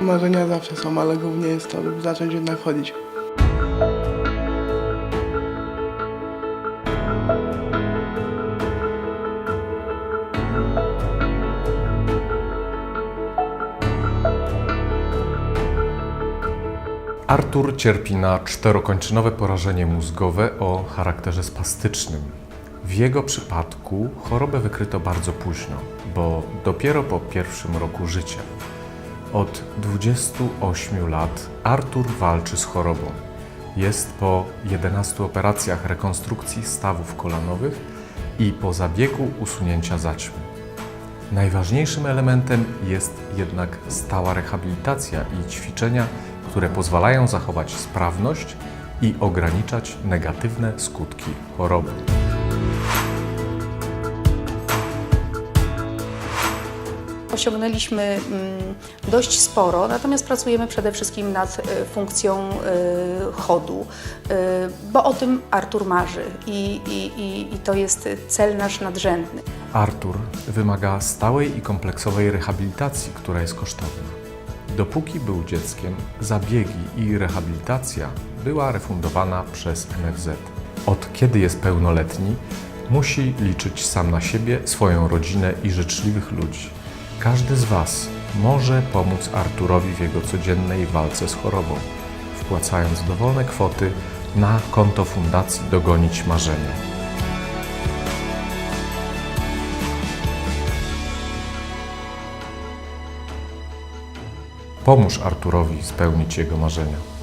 Marzenia zawsze są, ale głównie jest to, żeby zacząć jednak chodzić. Artur cierpi na czterokończynowe porażenie mózgowe o charakterze spastycznym. W jego przypadku chorobę wykryto bardzo późno, bo dopiero po pierwszym roku życia. Od 28 lat Artur walczy z chorobą. Jest po 11 operacjach rekonstrukcji stawów kolanowych i po zabiegu usunięcia zaćmy. Najważniejszym elementem jest jednak stała rehabilitacja i ćwiczenia, które pozwalają zachować sprawność i ograniczać negatywne skutki choroby. Osiągnęliśmy mm, dość sporo, natomiast pracujemy przede wszystkim nad e, funkcją e, chodu, e, bo o tym Artur marzy i, i, i, to jest cel nasz nadrzędny. Artur wymaga stałej i kompleksowej rehabilitacji, która jest kosztowna. Dopóki był dzieckiem, zabiegi i rehabilitacja była refundowana przez NFZ. Od kiedy jest pełnoletni, musi liczyć sam na siebie, swoją rodzinę i życzliwych ludzi. Każdy z Was może pomóc Arturowi w jego codziennej walce z chorobą, wpłacając dowolne kwoty na konto Fundacji Dogonić Marzenia. Pomóż Arturowi spełnić jego marzenia.